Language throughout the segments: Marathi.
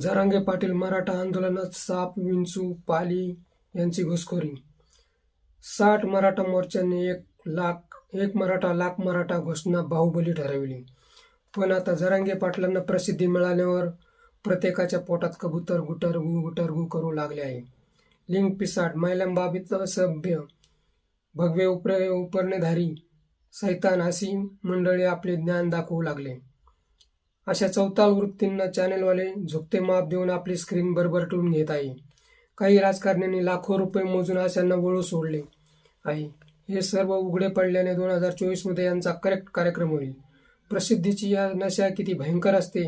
जरांगे पाटील मराठा आंदोलनात साप विंचू पाली यांची घुसखोरी. साठ मराठा मोर्चांनी एक लाख एक मराठा लाख मराठा घोषणा बाहुबली ठरवली. पण आता जरांगे पाटलांना प्रसिद्धी मिळाल्यावर प्रत्येकाच्या पोटात कबूतर गुटरगू गुटरगू करू लागले आहे. लिंग पिसाट महिलांबाबत असभ्य भगवे उपरे उपरणेधारी सैतान अशी मंडळी आपले ज्ञान दाखवू लागले. अशा चौताल वृत्तींना चॅनेलवाले झुकते माप देऊन आपली स्क्रीन बरबरटून घेत आहे. काही राजकारण्यांनी लाखो रुपये मोजून अशांना वळू सोडले. आहे. हे सर्व उघडे पडल्याने दोन हजार चोवीसमध्ये यांचा करेक्ट कार्यक्रम होईल. प्रसिद्धीची या नशा किती भयंकर असते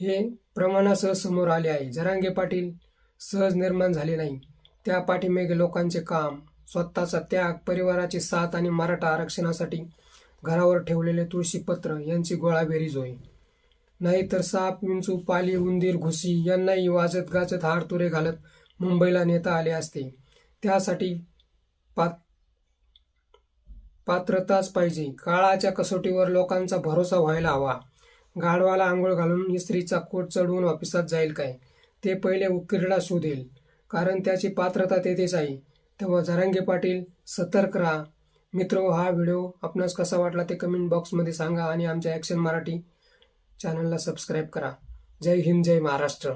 हे प्रमाणासह समोर आले आहे. जरांगे पाटील सहज निर्माण झाले नाही. त्या पाठीमागे लोकांचे काम स्वतःचा त्याग परिवाराची साथ आणि मराठा आरक्षणासाठी घरावर ठेवलेले तुळशीपत्र यांची गोळाबेरीज होईल नाहीतर साप विंचू पाली उंदीर घुसी यांनाही वाजत गाजत हारतुरे घालत मुंबईला नेता आले असते. त्यासाठी पात पात्रताच पाहिजे. काळाच्या कसोटीवर लोकांचा भरोसा व्हायला हवा. गाढवाला आंघोळ घालून इस्त्रीचा कोट चढवून ऑफिसात जाईल काय? ते पहिले उकिरडा शोधेल. कारण त्याची पात्रता तेथेच आहे. तेव्हा जरांगे पाटील सतर्क राहा. मित्र हो, हा व्हिडिओ आपणास कसा वाटला ते कमेंट बॉक्समध्ये सांगा आणि आमच्या ॲक्शन मराठी चॅनलला सबस्क्राईब करा. जय हिंद जय महाराष्ट्र.